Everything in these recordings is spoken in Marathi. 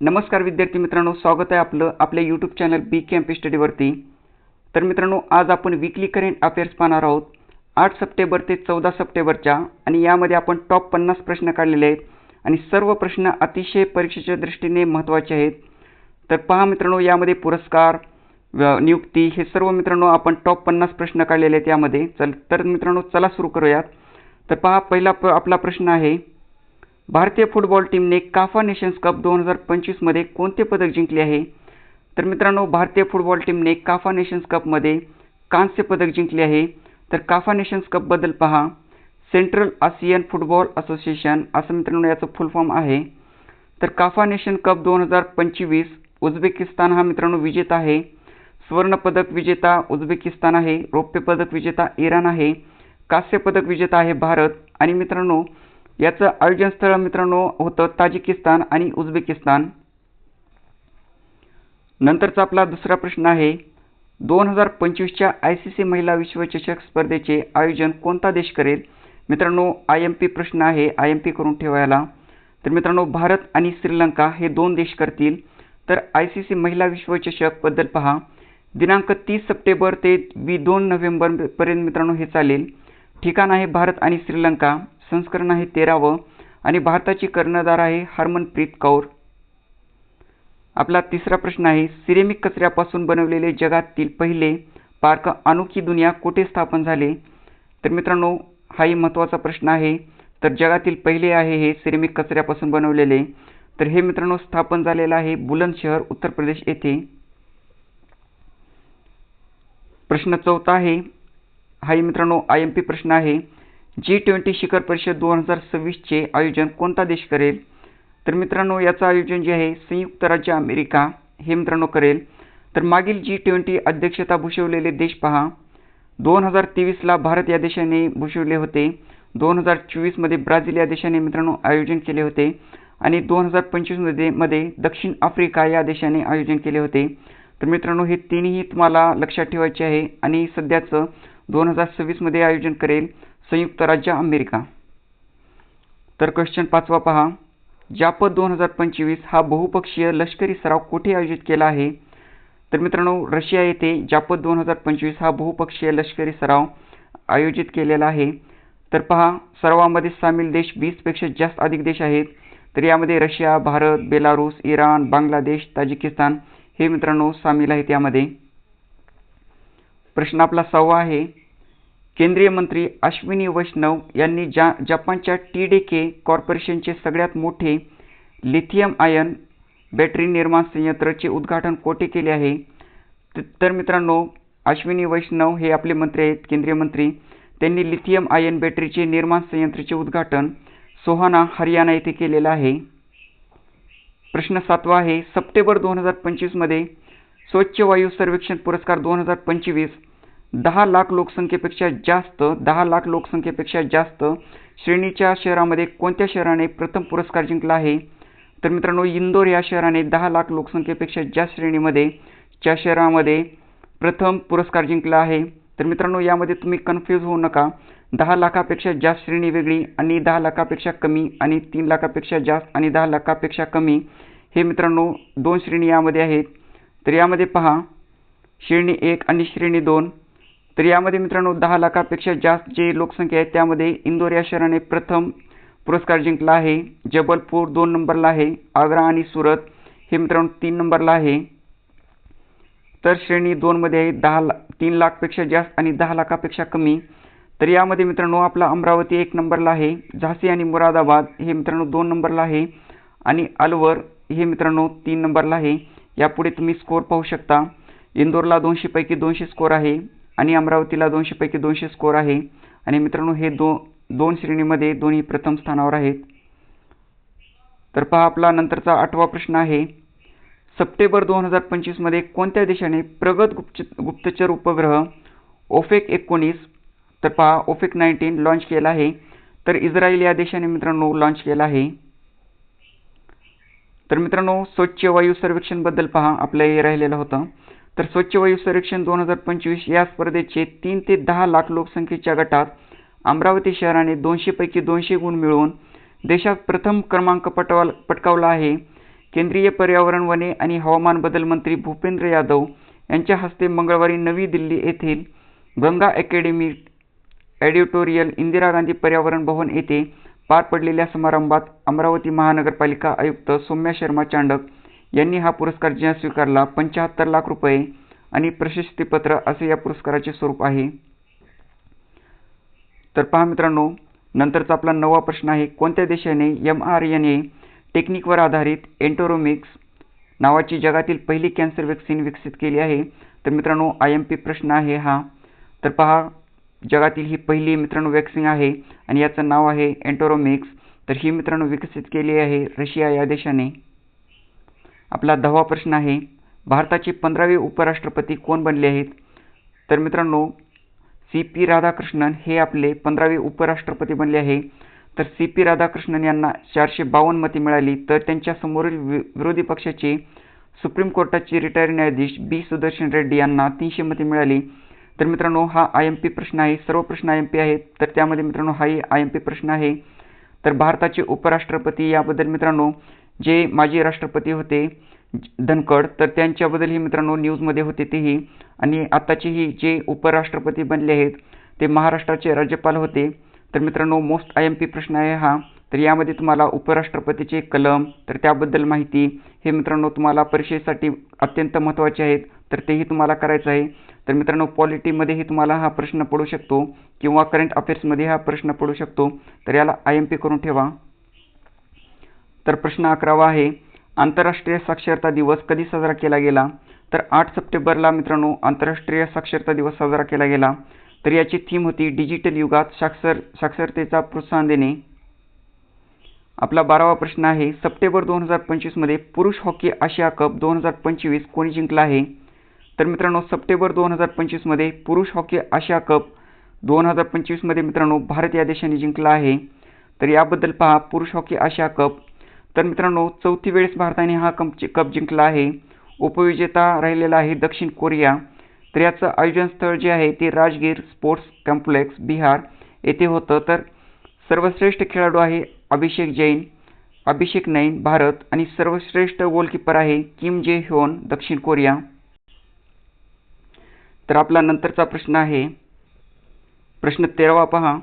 नमस्कार विद्यार्थी मित्रांनो स्वागत आहे आपलं आपल्या YouTube channel B K M P स्टडीवरती तर मित्रांनो आज आपण विकली करंट अफेअर्स पाहणार आहोत. आठ सप्टेंबर ते चौदा सप्टेंबरच्या आणि यामध्ये आपण टॉप पन्नास प्रश्न काढलेले आहेत. आणि सर्व प्रश्न अतिशय परीक्षेच्या दृष्टीने महत्त्वाचे आहेत. तर पहा मित्रांनो यामध्ये पुरस्कार नियुक्ती हे सर्व मित्रांनो आपण टॉप पन्नास प्रश्न काढलेले आहेत यामध्ये. चल तर मित्रांनो चला सुरू करूयात. तर पहा पहिला प आपला प्रश्न आहे. भारतीय फुटबॉल टीमने काफा नेशन्स कप दोन हजार पंचवीसमध्ये कोणते पदक जिंकले आहे? तर मित्रांनो भारतीय फुटबॉल टीमने काफा नेशन्स कपमध्ये कांस्य पदक जिंकले आहे. तर काफा नेशन्स कपबद्दल पहा. सेंट्रल आसियन फुटबॉल असोसिएशन असं मित्रांनो याचं फुल फॉर्म आहे. तर काफा नेशन कप दोन हजार पंचवीस उझबेकिस्तान हा मित्रांनो विजेता आहे. सुवर्णपदक विजेता उझबेकिस्तान आहे. रौप्य पदक विजेता इराण आहे. कांस्य पदक विजेता आहे भारत. आणि मित्रांनो याचं आयोजन स्थळ मित्रांनो होतं ताजिकिस्तान आणि उझबेकिस्तान. नंतरचा आपला दुसरा प्रश्न आहे दोन हजार पंचवीसच्या आय सी सी महिला विश्वचषक स्पर्धेचे आयोजन कोणता देश करेल? मित्रांनो आय एम पी प्रश्न आहे आय एम पी करून ठेवायला. तर मित्रांनो भारत आणि श्रीलंका हे दोन देश करतील. तर आय सी सी महिला विश्वचषकबद्दल पहा. दिनांक तीस सप्टेंबर ते वी दोन नोव्हेंबरपर्यंत मित्रांनो हे चालेल. ठिकाण आहे भारत आणि श्रीलंका. संस्करण आहे तेरावं आणि भारताची कर्णधार आहे हरमनप्रीत कौर. आपला तिसरा प्रश्न आहे सिरेमिक कचऱ्यापासून बनवलेले जगातील पहिले पार्क अनोखी दुनिया कुठे स्थापन झाले? तर मित्रांनो हाही महत्त्वाचा प्रश्न आहे. तर जगातील पहिले आहे हे सिरेमिक कचऱ्यापासून बनवलेले. तर हे मित्रांनो स्थापन झालेलं आहे बुलंदशहर उत्तर प्रदेश येथे. प्रश्न चौथा आहे. हाही मित्रांनो आय एम पी प्रश्न आहे. जी ट्वेंटी शिखर परिषद दोन हजार सव्वीसचे आयोजन कोणता देश करेल? तर मित्रांनो याचं आयोजन जे आहे संयुक्त राज्य अमेरिका हे मित्रांनो करेल. तर मागील जी ट्वेंटी अध्यक्षता भूषवलेले देश पहा. दोन हजार तेवीसला भारत या देशाने भूषवले होते. दोन हजार चोवीसमध्ये ब्राझील या देशाने मित्रांनो आयोजन केले होते. आणि दोन हजार पंचवीसमध्ये मध्ये दक्षिण आफ्रिका या देशाने आयोजन केले होते. तर मित्रांनो हे तिन्ही तुम्हाला लक्षात ठेवायचे आहे. आणि सध्याचं दोन हजार सव्वीसमध्ये आयोजन करेल. संयुक्त राज्य अमेरिका. तर क्वेश्चन पाचवा पहा. जापत दोन हजार पंचवीस हा बहुपक्षीय लष्करी सराव कुठे आयोजित केला आहे? तर मित्रांनो रशिया येथे जापत दोन हजार पंचवीस हा बहुपक्षीय लष्करी सराव आयोजित केलेला आहे. तर पहा सरावामध्ये सामील देश वीसपेक्षा जास्त अधिक देश आहेत. तर यामध्ये Russia Bharat Belarus Iran Bangladesh Tajikistan हे मित्रांनो सामील आहेत यामध्ये. प्रश्न आपला सहावा आहे. केंद्रीय मंत्री अश्विनी वैष्णव यांनी जा जपानच्या टी डी के कॉर्पोरेशनचे सगळ्यात मोठे लिथियम आयन बॅटरी निर्माण संयंत्राचे उद्घाटन कोठे केले आहे? तर मित्रांनो अश्विनी वैष्णव हे आपले मंत्री आहेत केंद्रीय मंत्री. त्यांनी लिथियम आयन बॅटरीचे निर्माण संयंत्राचे उद्घाटन सोहाना हरियाणा येथे केलेलं आहे. प्रश्न सातवा आहे सप्टेंबर दोन हजार पंचवीसमध्ये स्वच्छ वायू सर्वेक्षण पुरस्कार दोन हजार पंचवीस दहा लाख लोकसंख्येपेक्षा जास्त दहा लाख लोकसंख्येपेक्षा जास्त श्रेणीच्या शहरामध्ये कोणत्या शहराने प्रथम पुरस्कार जिंकला आहे? तर मित्रांनो इंदोर या शहराने दहा लाख लोकसंख्येपेक्षा जास्त श्रेणीमध्ये च्या शहरामध्ये प्रथम पुरस्कार जिंकला आहे. तर मित्रांनो यामध्ये तुम्ही कन्फ्यूज होऊ नका. दहा लाखापेक्षा जास्त श्रेणी वेगळी आणि दहा लाखापेक्षा कमी आणि तीन लाखापेक्षा जास्त आणि दहा लाखापेक्षा कमी हे मित्रांनो दोन श्रेणी यामध्ये आहेत. तर यामध्ये पहा श्रेणी एक आणि श्रेणी दोन. तर यामध्ये मित्रांनो दहा लाखापेक्षा जास्त जे लोकसंख्या आहे त्यामध्ये इंदोर या शहराने प्रथम पुरस्कार जिंकला आहे. जबलपूर दोन नंबरला आहे. आग्रा आणि सुरत हे मित्रांनो तीन नंबरला आहे. तर श्रेणी दोनमध्ये आहे. दहा ला तीन लाखपेक्षा जास्त आणि दहा लाखापेक्षा कमी. तर यामध्ये मित्रांनो आपला अमरावती एक नंबरला आहे. झाशी आणि मुरादाबाद हे मित्रांनो दोन नंबरला आहे. आणि अलवर हे मित्रांनो तीन नंबरला आहे. यापुढे तुम्ही स्कोर पाहू शकता. इंदोरला दोनशेपैकी दोनशे स्कोर आहे. आणि अमरावतीला दोनशेपैकी दोनशे स्कोर आहे. आणि मित्रांनो हे दो दोन श्रेणीमध्ये दोन्ही प्रथम स्थानावर आहेत. तर पहा आपला नंतरचा आठवा प्रश्न आहे. सप्टेंबर दोन हजार पंचवीसमध्ये कोणत्या देशाने प्रगत गुप्त गुप्तचर उपग्रह ओफेक एकोणीस तर पहा ओफेक नाईन्टीन लॉन्च केला आहे. तर इस्रायल या देशाने मित्रांनो लॉन्च केला आहे. तर मित्रांनो स्वच्छ वायू सर्वेक्षणबद्दल पहा आपलं हे राहिलेलं होतं. तर स्वच्छ वायू सर्वेक्षण दोन हजार पंचवीस या स्पर्धेचे तीन ते दहा लाख लोकसंख्येच्या गटात अमरावती शहराने दोनशेपैकी दोनशे गुण मिळवून देशात प्रथम क्रमांक पटवा पटकावला आहे. केंद्रीय पर्यावरण वने आणि हवामान बदल मंत्री भूपेंद्र यादव यांच्या हस्ते मंगळवारी नवी दिल्ली येथील गंगा अकॅडमी एडिटोरियल इंदिरा गांधी पर्यावरण भवन येथे पार पडलेल्या समारंभात अमरावती महानगरपालिका आयुक्त सौम्या शर्मा चांडक यांनी हा पुरस्कार स्वीकारला पंचाहत्तर लाख रुपये आणि प्रशस्तीपत्र असे या पुरस्काराचे स्वरूप आहे. तर पहा मित्रांनो नंतरचा आपला नवा प्रश्न आहे कोणत्या देशाने एम आर एन ए टेक्निकवर आधारित एन्टोरोमिक्स नावाची जगातील पहिली कॅन्सर वॅक्सिन विकसित केली आहे? तर मित्रांनो आय एम पी प्रश्न आहे हा. तर पहा जगातील ही पहिली मित्रांनो वॅक्सिन आहे आणि याचं नाव आहे एन्टोरोमिक्स तर ही मित्रांनो विकसित केली आहे रशिया या देशाने. आपला दहावा प्रश्न आहे भारताचे पंधरावे उपराष्ट्रपती कोण बनले आहेत? तर मित्रांनो सी पी राधाकृष्णन हे आपले पंधरावे उपराष्ट्रपती बनले आहे. तर सी पी राधाकृष्णन यांना चारशे बावन्न मते मिळाली. तर त्यांच्या समोरील विरोधी पक्षाचे सुप्रीम कोर्टाचे रिटायर न्यायाधीश बी. सुदर्शन रेड्डी यांना तीनशे मते मिळाली. तर मित्रांनो हा आय एम पी प्रश्न आहे. सर्व प्रश्न आय एम पी आहेत. तर त्यामध्ये मित्रांनो हाही आय एम पी प्रश्न आहे. तर भारताचे उपराष्ट्रपती याबद्दल मित्रांनो जे माजी राष्ट्रपती होते धनखड तर त्यांच्याबद्दलही मित्रांनो न्यूजमध्ये होते तेही. आणि आत्ताचेही जे उपराष्ट्रपती बनले आहेत ते महाराष्ट्राचे राज्यपाल होते. तर मित्रांनो मोस्ट आय एम पी प्रश्न आहे हा. तर यामध्ये तुम्हाला उपराष्ट्रपतीचे कलम तर त्याबद्दल माहिती. हे मित्रांनो तुम्हाला परीक्षेसाठी अत्यंत महत्त्वाचे आहेत तर तेही तुम्हाला करायचं आहे. तर मित्रांनो पॉलिटीमध्येही तुम्हाला हा प्रश्न पडू शकतो किंवा करंट अफेअर्समध्ये हा प्रश्न पडू शकतो. तर याला आय एम पी करून ठेवा. तर प्रश्न अकरावा आहे आंतरराष्ट्रीय साक्षरता दिवस कधी साजरा केला गेला? तर आठ सप्टेंबरला मित्रांनो आंतरराष्ट्रीय साक्षरता दिवस साजरा केला गेला. तर याची थीम होती डिजिटल युगात साक्षर साक्षरतेचा प्रोत्साहन देणे. आपला बारावा प्रश्न आहे सप्टेंबर दोन हजार पंचवीसमध्ये पुरुष हॉकी आशिया कप दोन हजार पंचवीस कोणी जिंकला आहे? तर मित्रांनो सप्टेंबर दोन हजार पंचवीसमध्ये पुरुष हॉकी आशिया कप दोन हजार पंचवीसमध्ये मित्रांनो भारत या देशाने जिंकला आहे. तर याबद्दल पहा पुरुष हॉकी आशिया कप तर मित्रांनो चौथी वेळेस भारताने हा कप कप जिंकला आहे. उपविजेता राहिलेला आहे दक्षिण कोरिया. तर याचं आयोजन स्थळ जे आहे ते राजगीर स्पोर्ट्स कॉम्प्लेक्स बिहार येथे होतं. तर सर्वश्रेष्ठ खेळाडू आहे अभिषेक जैन अभिषेक नैन भारत. आणि सर्वश्रेष्ठ गोलकीपर आहे किम जे ह्योन दक्षिण कोरिया. तर आपला नंतरचा प्रश्न आहे. प्रश्न तेरावा पहा.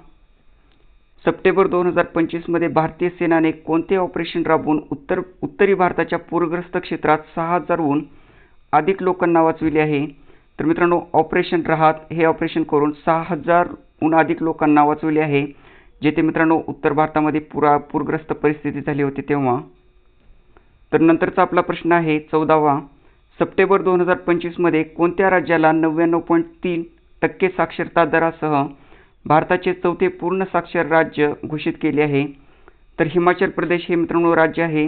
सप्टेंबर दोन हजार पंचवीसमध्ये भारतीय सेनाने कोणते ऑपरेशन राबवून उत्तर उत्तरी भारताच्या पूरग्रस्त क्षेत्रात सहा हजारहून अधिक लोकांना वाचविले आहे? तर मित्रांनो ऑपरेशन राहत हे ऑपरेशन करून सहा हजारहून अधिक लोकांना वाचविले आहे जेथे मित्रांनो उत्तर भारतामध्ये पुरा पूरग्रस्त परिस्थिती झाली होती तेव्हा. तर नंतरचा आपला प्रश्न आहे चौदावा. सप्टेंबर दोन हजार पंचवीसमध्ये कोणत्या राज्याला नव्याण्णव पॉईंट तीन टक्के साक्षरता दरासह भारताचे चौथे पूर्ण साक्षर राज्य घोषित केले आहे. तर हिमाचल प्रदेश हे मित्रांनो राज्य आहे.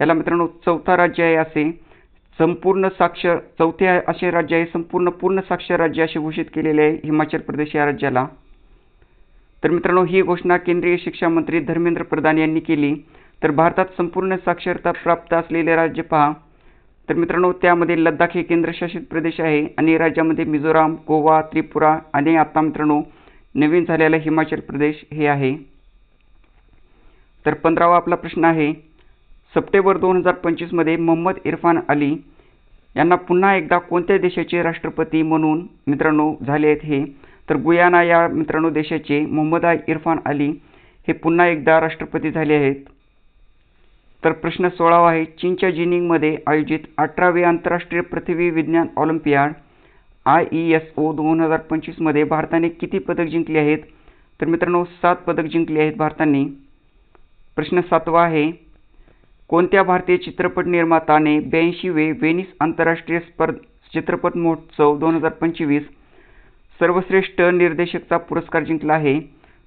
याला मित्रांनो चौथा राज्य आहे असे संपूर्ण साक्षर चौथे असे राज्य आहे संपूर्ण पूर्ण साक्षर राज्य असे घोषित केलेले आहे हिमाचल प्रदेश या राज्याला. तर मित्रांनो ही घोषणा केंद्रीय शिक्षा मंत्री धर्मेंद्र प्रधान यांनी केली. तर भारतात संपूर्ण साक्षरता प्राप्त असलेले राज्य पहा. तर मित्रांनो त्यामध्ये लद्दाख हे केंद्रशासित प्रदेश आहे आणि राज्यामध्ये मिझोराम गोवा त्रिपुरा आणि आता मित्रांनो नवीन झालेला हिमाचल प्रदेश हे आहे. तर पंधरावा आपला प्रश्न आहे. सप्टेंबर दोन हजार पंचवीसमध्ये मोहम्मद इरफान अली यांना पुन्हा एकदा कोणत्या देशाचे राष्ट्रपती म्हणून मित्रांनो झाले आहेत हे? तर गुयाना या मित्रांनो देशाचे मोहम्मद इरफान अली हे पुन्हा एकदा राष्ट्रपती झाले आहेत. तर प्रश्न सोळावा आहे. चीनच्या जिनिंगमध्ये आयोजित अठरावे आंतरराष्ट्रीय पृथ्वी विज्ञान olympiad I E S O दोन हजार पंचवीसमध्ये भारताने किती पदक जिंकले आहेत? तर मित्रांनो सात पदक जिंकले आहेत भारताने. प्रश्न सातवा आहे कोणत्या भारतीय चित्रपट निर्माताने ब्याऐंशीवे वेनिस आंतरराष्ट्रीय स्पर्ध चित्रपट महोत्सव दोन हजार पंचवीस सर्वश्रेष्ठ निर्देशकचा पुरस्कार जिंकला आहे?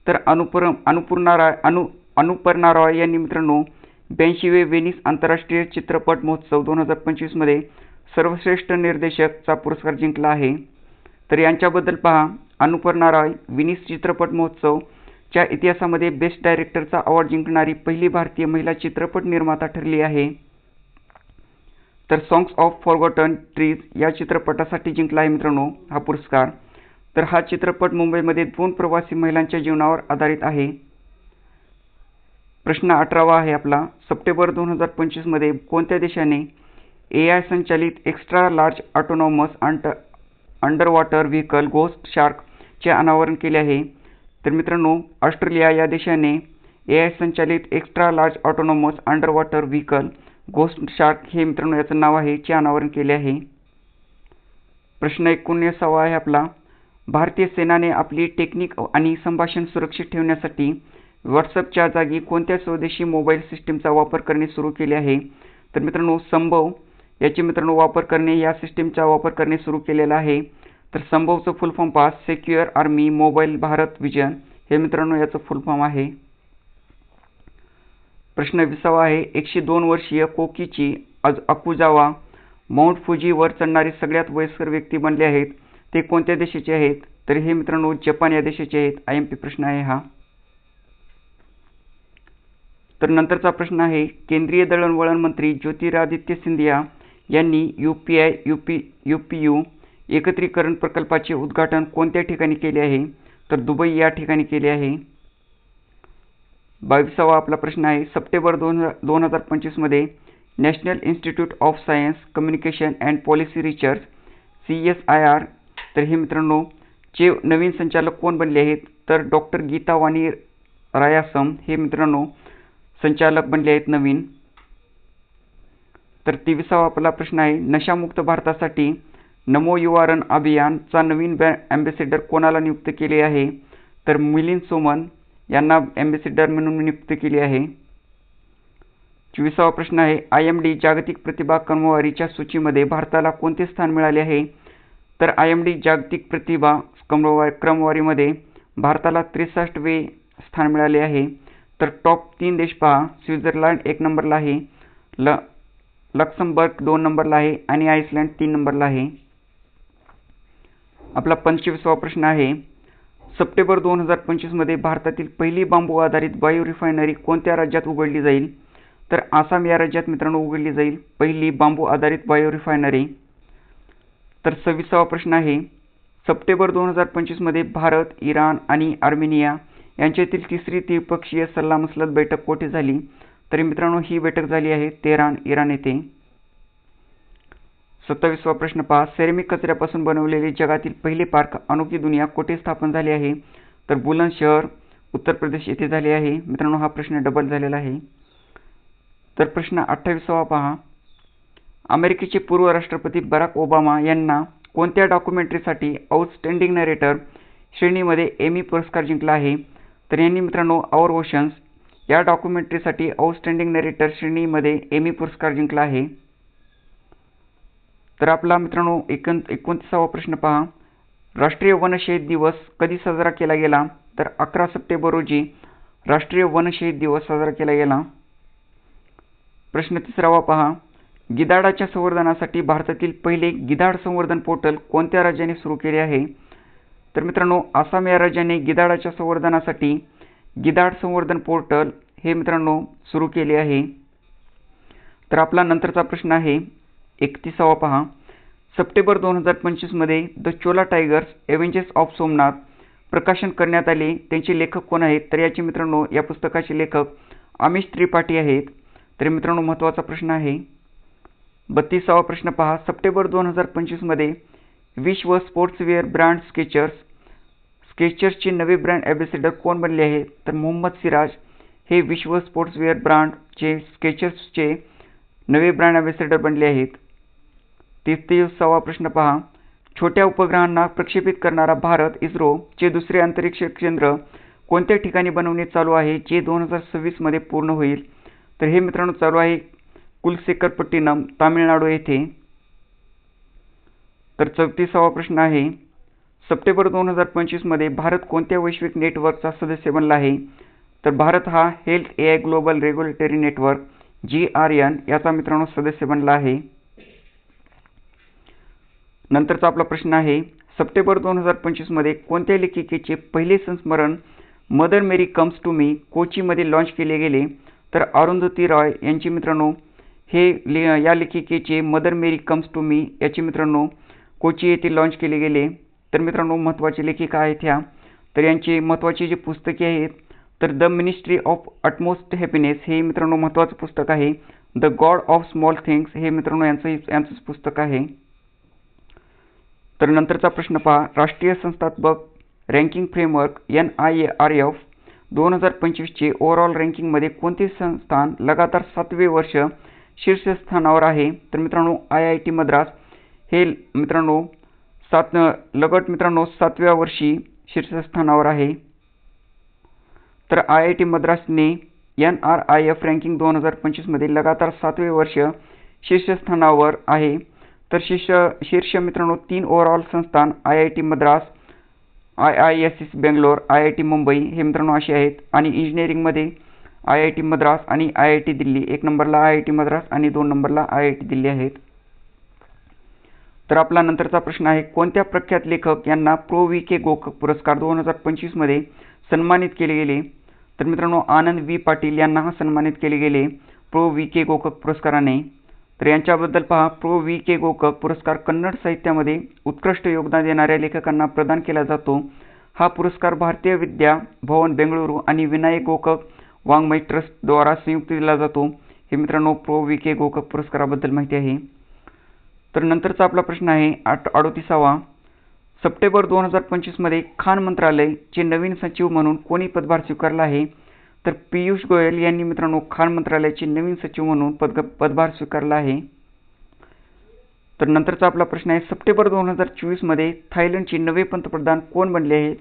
तर अनुपर अनुपूर्णा राय अनु अनुपर्णा रॉय यांनी मित्रांनो ब्याऐंशीवे वेनिस आंतरराष्ट्रीय चित्रपट महोत्सव दोन हजार पंचवीसमध्ये सर्वश्रेष्ठ निर्देशकचा पुरस्कार जिंकला आहे. तर यांच्याबद्दल पहा. अनुपर्णा रॉय विनीस चित्रपट महोत्सव च्या इतिहासामध्ये बेस्ट डायरेक्टरचा अवॉर्ड जिंकणारी पहिली भारतीय महिला चित्रपट निर्माता ठरली आहे. तर सॉंग्स ऑफ फॉरगॉटन ट्रीज या चित्रपटासाठी जिंकला आहे मित्रांनो हा पुरस्कार. तर हा चित्रपट मुंबईमध्ये दोन प्रवासी महिलांच्या जीवनावर आधारित आहे. प्रश्न अठरावा आहे आपला. सप्टेंबर दोन हजार पंचवीसमध्ये कोणत्या देशाने ए आय संचालित एक्स्ट्रा लार्ज ऑटोनॉमस अंट अंडर वॉटर व्हेकल गोस्ट शार्कचे अनावरण केले आहे. तर मित्रांनो ऑस्ट्रेलिया या देशाने ए आय संचालित extra large autonomous under water vehicle ghost shark हे मित्रांनो याचं नाव आहे चे अनावरण केले आहे. प्रश्न एकोणीसावा आहे आपला. भारतीय सेनाने आपली टेक्निक आणि संभाषण सुरक्षित ठेवण्यासाठी व्हॉट्सअपच्या जागी कोणत्या स्वदेशी मोबाईल सिस्टीमचा वापर करणे सुरू केले आहे? तर मित्रांनो संभव याचे मित्रांनो वापर करणे या सिस्टीमचा वापर करणे सुरू केलेला आहे. तर संभवचं full form pass secure army mobile Bharat vision हे मित्रांनो याचं फुल फॉर्म आहे. प्रश्न विसावा आहे. एकशे दोन वर्षीय कोकीची अकुजावा माउंट फुजीवर चढणारे सगळ्यात वयस्कर व्यक्ती बनले आहेत. ते कोणत्या देशाचे आहेत? तर हे मित्रांनो जपान या देशाचे आहेत. आय एम पी प्रश्न आहे हा. तर नंतरचा प्रश्न आहे. केंद्रीय दळणवळण मंत्री ज्योतिरादित्य सिंधिया यांनी U P I U P U P U एकत्रीकरण प्रकल्पाचे उद्घाटन कोणत्या ठिकाणी केले आहे? तर दुबई या ठिकाणी केले आहे. बावीसावा आपला प्रश्न आहे. सप्टेंबर दोन दोन हजार पंचवीसमध्ये national institute of science communication and policy research C S I R तर हे मित्रांनो चे नवीन संचालक कोण बनले आहेत? तर डॉक्टर गीता वाणी रायासम हे मित्रांनो संचालक बनले आहेत नवीन. तर तेविसावा आपला प्रश्न आहे नशामुक्त भारतासाठी नमो युवा रन अभियानचा नवीन बॅ ॲम्बेसेडर कोणाला नियुक्त केले आहे? तर मिलिंद सोमन यांना ॲम्बेसिडर म्हणून नियुक्त केली आहे. चोवीसावा प्रश्न आहे आय एम डी जागतिक प्रतिभा क्रमवारीच्या सूचीमध्ये भारताला कोणते स्थान मिळाले आहे? तर आय एम डी जागतिक प्रतिभा क्रमवार क्रमवारीमध्ये भारताला त्रेसष्टवे स्थान मिळाले आहे. तर टॉप तीन देश पहा स्वित्झर्लंड एक नंबरला आहे. ल लक्समबर्ग दोन नंबरला आहे आणि आइसलँड तीन नंबरला आहे. आपला पंचवीसवा प्रश्न आहे सप्टेंबर दोन हजार पंचवीसमध्ये भारतातील पहिली बांबू आधारित बायो रिफायनरी कोणत्या राज्यात उघडली जाईल? तर आसाम या राज्यात मित्रांनो उघडली जाईल पहिली बांबू आधारित बायो रिफायनरी तर सव्वीसावा प्रश्न आहे सप्टेंबर दोन हजार पंचवीसमध्ये भारत इराण आणि आर्मेनिया यांच्यातील तिसरी त्रिपक्षीय सल्लामसलत बैठक कोठे झाली? तरी मित्रांनो ही बैठक झाली आहे तेहरान इराण येथे. सत्तावीसवा प्रश्न पहा. सेरेमिक कचऱ्यापासून बनवलेले जगातील पहिले पार्क अनोखी दुनिया कोठे स्थापन झाले आहे? तर बुलंद शहर उत्तर प्रदेश येथे झाले आहे. मित्रांनो हा प्रश्न डबल झालेला आहे. तर प्रश्न अठ्ठावीसावा पहा. अमेरिकेचे पूर्व राष्ट्रपती बराक ओबामा यांना कोणत्या डॉक्युमेंटरीसाठी आउटस्टँडिंग नरेटर श्रेणीमध्ये एमी पुरस्कार जिंकला आहे? तर यांनी मित्रांनो आवर ओशन्स या डॉक्युमेंटरीसाठी आउटस्टँडिंग नरेटर श्रेणीमध्ये एमी पुरस्कार जिंकला आहे. तर आपला मित्रांनो एकं एकोणतीसावा प्रश्न पहा. राष्ट्रीय वनशहीद दिवस कधी साजरा केला गेला? तर अकरा सप्टेंबर रोजी राष्ट्रीय वनशहीद दिवस साजरा केला गेला. प्रश्न तिसरावा पहा. गिधाडाच्या संवर्धनासाठी भारतातील पहिले गिधाड संवर्धन पोर्टल कोणत्या राज्याने सुरू केले आहे? तर मित्रांनो आसाम या राज्याने गिधाडाच्या संवर्धनासाठी गिधाड संवर्धन पोर्टल हे मित्रांनो सुरू केले आहे. तर आपला नंतरचा प्रश्न आहे एकतीसावा पहा. सप्टेंबर दोन हजार पंचवीसमध्ये the Chola tigers avengers of Somnath प्रकाशन करण्यात आले. त्यांचे लेखक कोण आहेत? तर याचे मित्रांनो या पुस्तकाचे लेखक आमिष त्रिपाठी आहेत. तर मित्रांनो महत्त्वाचा प्रश्न आहे. बत्तीसावा प्रश्न पहा. सप्टेंबर दोन हजार पंचवीसमध्ये विश्व स्पोर्ट्सवेअर ब्रँड स्केचर्स स्केचर्सचे नवे ब्रँड ॲम्बेसेडर कोण बनले आहे? तर मोहम्मद सिराज. हे विश्व स्पोर्ट्सवेअर ब्रँडचे स्केचर्सचे नवे ब्रँड ॲम्बेसेडर बनले आहेत. तेहतीसावा प्रश्न पहा. छोट्या उपग्रहांना प्रक्षेपित करणारा भारत इस्रोचे दुसरे अंतरिक्ष केंद्र कोणत्या ठिकाणी बनवणे चालू आहे जे दोन हजार सव्वीसमध्ये पूर्ण होईल? तर हे मित्रांनो चालू आहे कुलसेकरपट्टिनम तामिळनाडू येथे. तर चौतीसावा प्रश्न आहे. सप्टेंबर दोन हजार पंचवीसमध्ये भारत कोणत्या वैश्विक नेटवर्कचा सदस्य बनला आहे? तर भारत हा health A I global regulatory network G R N याचा मित्रांनो सदस्य बनला आहे. नंतरचा आपला प्रश्न आहे सप्टेंबर दोन हजार पंचवीसमध्ये कोणत्या लेखिकेचे पहिले संस्मरण mother Mary comes to me कोचीमध्ये launch केले गेले? तर अरुंधती रॉय यांची मित्रांनो हे ले या लेखिकेचे mother Mary comes to me याचे मित्रांनो कोची येथे लॉन्च केले गेले. तर मित्रांनो महत्त्वाचे लेखिका आहेत ह्या. तर यांची महत्त्वाची जी पुस्तके आहेत तर the ministry of utmost happiness हे मित्रांनो महत्त्वाचं पुस्तक आहे. The god of small things हे मित्रांनो यांचं यांचंच पुस्तक आहे. तर नंतरचा प्रश्न पहा. राष्ट्रीय संस्थात्मक ranking framework N I A R F दोन हजार पंचवीसचे ओव्हरऑल रँकिंगमध्ये कोणते संस्थान लगातार सातवे वर्ष शीर्षस्थानावर आहे? तर मित्रांनो आय आय टी मद्रास हे मित्रांनो सात लगट मित्रांनो सातव्या वर्षी शीर्षस्थानावर आहे. तर I I T मद्रासने N R I F ranking दोन हजार पंचवीसमध्ये लगातार सातवे वर्ष शीर्षस्थानावर आहे. तर शीर्ष शीर्ष मित्रांनो तीन ओव्हरऑल संस्थान I I T Madras I I S S Bangalore I I T Mumbai हे मित्रांनो असे आहेत. आणि इंजिनिअरिंगमध्ये आय आय टी मद्रास आणि आय आय टी दिल्ली एक नंबरला आय आय टी मद्रास आणि दोन नंबरला आय आय टी दिल्ली आहेत. तर आपला नंतरचा प्रश्न आहे कोणत्या प्रख्यात लेखक यांना प्रो व्ही के गोखक पुरस्कार दोन हजार पंचवीसमध्ये सन्मानित केले गेले? तर मित्रांनो आनंद व्ही पाटील यांना सन्मानित केले गेले प्रो व्ही के गोखक पुरस्काराने. तर यांच्याबद्दल पहा प्रो व्ही के गोकक पुरस्कार कन्नड साहित्यामध्ये उत्कृष्ट योगदान देणाऱ्या लेखकांना प्रदान केला जातो. हा पुरस्कार भारतीय विद्या भवन बेंगळुरू आणि विनायक गोकक वाङ्मय ट्रस्टद्वारा संयुक्त दिला जातो. हे मित्रांनो प्रो व्ही के गोकक पुरस्काराबद्दल माहिती आहे. तर नंतरचा आपला प्रश्न आहे आठ अडोतीसावा. सप्टेंबर दोन हजार पंचवीसमध्ये खान मंत्रालयचे नवीन सचिव म्हणून कोणी पदभार स्वीकारला आहे? तर पियुष गोयल यांनी मित्रांनो खान मंत्रालयाचे नवीन सचिव म्हणून पद पदभार स्वीकारला आहे. तर नंतरचा आपला प्रश्न आहे सप्टेंबर दोन हजार चोवीसमध्ये थायलंडचे नवे पंतप्रधान कोण बनले आहेत?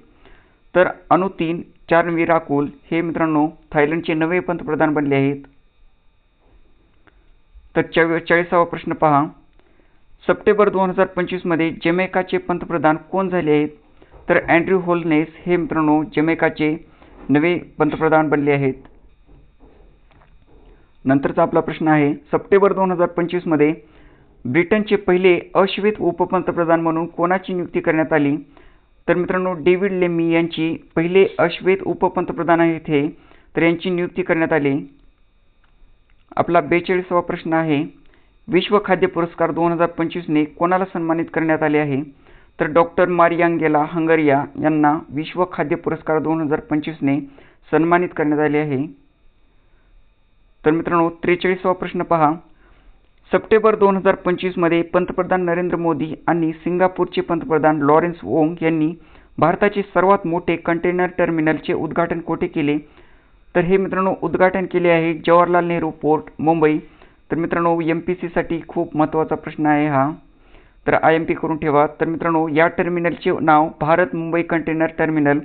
तर अनुतीन चारविराकुल हे मित्रांनो थायलंडचे नवे पंतप्रधान बनले आहेत. तर चाळीसावा प्रश्न पहा. सप्टेंबर दोन हजार पंचवीसमध्ये जमैकाचे पंतप्रधान कोण झाले आहेत? तर अँड्र्यू होलनेस हे मित्रांनो जमैकाचे नवे पंतप्रधान बनले आहेत. नंतरचा आपला प्रश्न आहे सप्टेंबर दोन हजार पंचवीसमध्ये ब्रिटनचे पहिले अश्वेत उपपंतप्रधान म्हणून कोणाची नियुक्ती करण्यात आली? तर मित्रांनो डेव्हिड लेमी यांची पहिले अश्वेत उपपंतप्रधान आहेत हे तर यांची नियुक्ती करण्यात आली. आपला बेचाळीसावा प्रश्न आहे विश्व खाद्य पुरस्कार दोन हजार पंचवीसने कोणाला सन्मानित करण्यात आले आहे? तर डॉक्टर मारियांगेला हंगरिया यांना विश्व खाद्य पुरस्कार दोन हजार पंचवीसने सन्मानित करण्यात आले आहे. तर मित्रांनो त्रेचाळीसवा प्रश्न पहा. सप्टेंबर दोन हजार पंचवीसमध्ये पंतप्रधान नरेंद्र मोदी आणि सिंगापूरचे पंतप्रधान लॉरेन्स वोंग यांनी भारताचे सर्वात मोठे कंटेनर टर्मिनलचे उद्घाटन कोठे केले? तर हे मित्रांनो उद्घाटन केले आहे जवाहरलाल नेहरू पोर्ट मुंबई. तर मित्रांनो एम पी सीसाठी खूप महत्त्वाचा प्रश्न आहे हा. तर आय एम पी करून ठेवा. तर मित्रांनो या टर्मिनलचे नाव Bharat Mumbai container terminal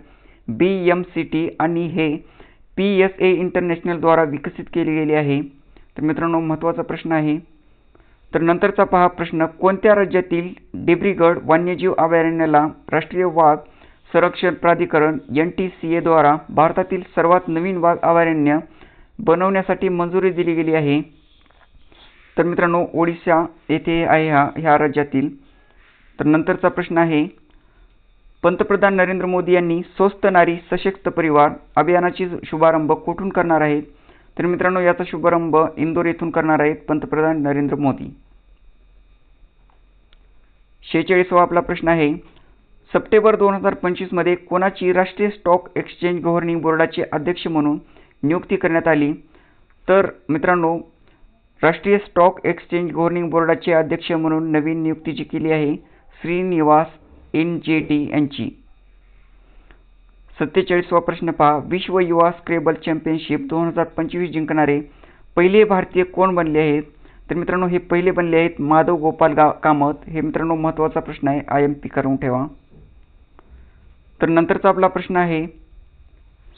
B M C T आणि हे पी एस ए इंटरनॅशनलद्वारा विकसित केले गेले आहे. तर मित्रांनो महत्त्वाचा प्रश्न आहे. तर नंतरचा पहा प्रश्न कोणत्या राज्यातील डिब्रीगड वन्यजीव अभयारण्याला राष्ट्रीय वाघ संरक्षण प्राधिकरण एन टी सी एद्वारा भारतातील सर्वात नवीन वाघ अभयारण्य बनवण्यासाठी मंजुरी दिली गेली आहे? तर मित्रांनो ओडिशा येथे आहे हा ह्या राज्यातील. तर नंतरचा प्रश्न आहे पंतप्रधान नरेंद्र मोदी यांनी स्वस्त नारी सशक्त परिवार अभियानाची शुभारंभ कुठून करणार आहेत? तर मित्रांनो याचा शुभारंभ इंदोर येथून करणार आहेत पंतप्रधान नरेंद्र मोदी. शेहेचाळीसवा आपला प्रश्न आहे सप्टेंबर दोन हजार पंचवीसमध्ये कोणाची राष्ट्रीय स्टॉक एक्सचेंज गव्हर्निंग बोर्डाचे अध्यक्ष म्हणून नियुक्ती करण्यात आली? तर मित्रांनो राष्ट्रीय स्टॉक एक्सचेंज गव्हर्निंग बोर्डाचे अध्यक्ष म्हणून नवीन नियुक्ती जी केली आहे श्रीनिवास एन जे डी यांची. सत्तेचाळीसवा प्रश्न पहा. विश्व युवा स्क्रेबल चॅम्पियनशिप दोन हजार पंचवीस जिंकणारे पहिले भारतीय कोण बनले आहेत? तर मित्रांनो हे पहिले बनले आहेत माधव गोपाल गा कामत. हे मित्रांनो महत्त्वाचा प्रश्न आहे. आय एम पी करून ठेवा. तर नंतरचा आपला प्रश्न आहे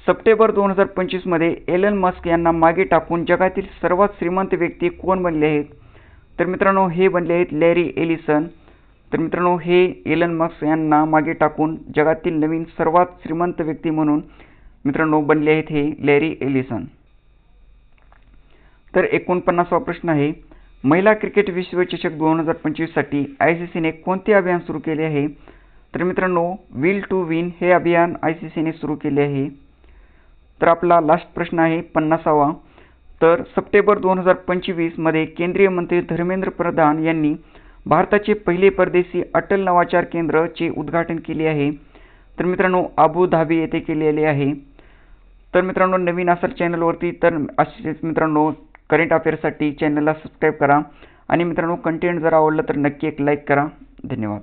सप्टेंबर दोन हजार पंचवीसमध्ये एलन मस्क यांना मागे टाकून जगातील सर्वात श्रीमंत व्यक्ती कोण बनले आहेत? तर मित्रांनो हे बनले आहेत लॅरी एलिसन. तर मित्रांनो हे एलन मस्क यांना मागे टाकून जगातील नवीन सर्वात श्रीमंत व्यक्ती म्हणून मित्रांनो बनले आहेत हे लॅरी एलिसन. तर एकोणपन्नासवा प्रश्न आहे महिला क्रिकेट विश्वचषक दोन हजार पंचवीससाठी आय सी सीने कोणते अभियान सुरू केले आहे? तर मित्रांनो विल टू विन हे अभियान आय सी सीने सुरू केले आहे. तर आपला लास्ट प्रश्न आहे पन्नासावा. तर सप्टेंबर दोन हजार पंचवीसमध्ये केंद्रीय मंत्री धर्मेंद्र प्रधान यांनी भारताचे पहिले परदेशी अटल नवाचार केंद्रचे उद्घाटन केले आहे. तर मित्रांनो अबू धाबी येथे केलेले आहे. तर मित्रांनो नवीन असाल चॅनलवरती तर असेच मित्रांनो करंट अफेअर्ससाठी चॅनलला सबस्क्राईब करा. आणि मित्रांनो कंटेंट जर आवडलं तर नक्की एक लाईक करा. धन्यवाद.